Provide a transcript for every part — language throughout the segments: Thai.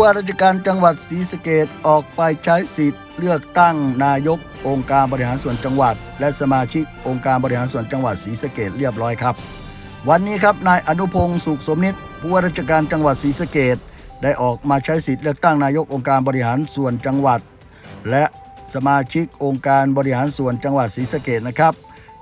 ว่าราชการจังหวัดศรีสะเกดออกไปใช้สิทธิ์ เลือกตั้งนายกองค์การบริหารส่วนจังหวัด และสมาชิกองค์การบริหารส่วนจังหวัดศรีสะเกดเรียบร้อยครับ วันนี้ครับนายอนุพงศ์สุขสมนิตผู้ว่าราชการจังหวัดศรีสะเกดได้ออกมาใช้สิทธิ์เลือกตั้งนายกองค์การบริหารส่วนจังหวัด และสมาชิกองค์การบริหารส่วนจังหวัดศรีสะเกดนะครับ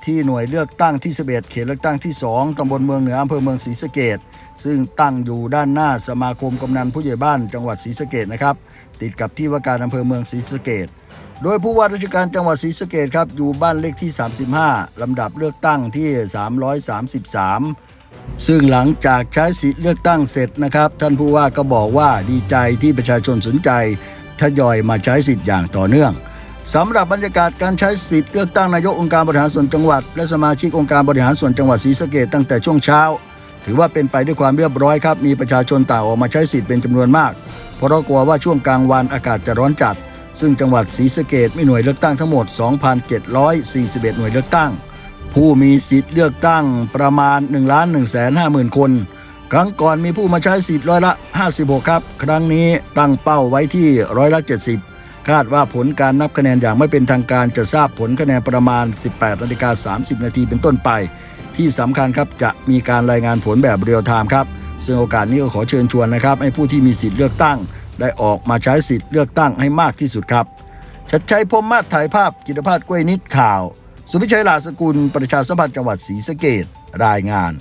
ที่หน่วยเลือกตั้งที่ 11 เขตเลือกตั้งที่ 2 ตำบลเมืองเหนืออำเภอเมืองศรีสะเกดซึ่งตั้งอยู่ด้านหน้าสมาคมกำนันผู้ใหญ่บ้านจังหวัดศรีสะเกดนะครับ ติดกับที่ว่าการอำเภอเมืองศรีสะเกดโดยผู้ว่าราชการจังหวัดศรีสะเกดครับอยู่บ้านเลขที่ 35 ลำดับเลือกตั้งที่ 333 ซึ่งหลังจากใช้สิทธิ์เลือกตั้งเสร็จนะครับ ท่านผู้ว่าก็บอกว่าดีใจที่ประชาชนสนใจทยอยมาใช้สิทธิ์อย่างต่อเนื่อง สำหรับบรรยากาศการใช้สิทธิ์เลือกตั้งนายกองค์การบริหารส่วนจังหวัด และสมาชิกองค์การบริหารส่วนจังหวัดศรีสะเกดตั้งแต่ช่วงเช้า ถือว่าเป็นไปด้วยความเรียบร้อยครับ มีประชาชนต่างออกมาใช้สิทธิ์เป็นจำนวนมาก เพราะกลัวว่าช่วงกลางวันอากาศจะร้อนจัด ซึ่งจังหวัดศรีสะเกดมีหน่วยเลือกตั้งทั้งหมด 2,741 หน่วยเลือกตั้ง ผู้มีสิทธิ์เลือกตั้งประมาณ 1 1 5 0 0 0 0 คน ครั้งก่อนมีผู้มาใช้สิทธิ์ร้อยละ 56 ครับ ครั้งนี้ตั้งเป้าไว้ที่ร้อยละ 70 คาดว่าผลการนับคะแนนอย่างไม่เป็นทางการจะทราบผลคะแนนประมาณ 18นาฬิกา30 นาทีเป็นต้นไป ที่สำคัญครับจะมีการรายงานผลแบบเรียลไทม์ครับ ซึ่งโอกาสนี้ก็ขอเชิญชวนนะครับ ให้ผู้ที่มีสิทธิ์เลือกตั้ง ได้ออกมาใช้สิทธิ์เลือกตั้งให้มากที่สุดครับ ชัดชัยพรมมาศถ่ายภาพกิตภาพกล้วยนิดข่าว สุพิชัยลาสกุล ประชาสัมพันธ์จังหวัดศรีสะเกดรายงาน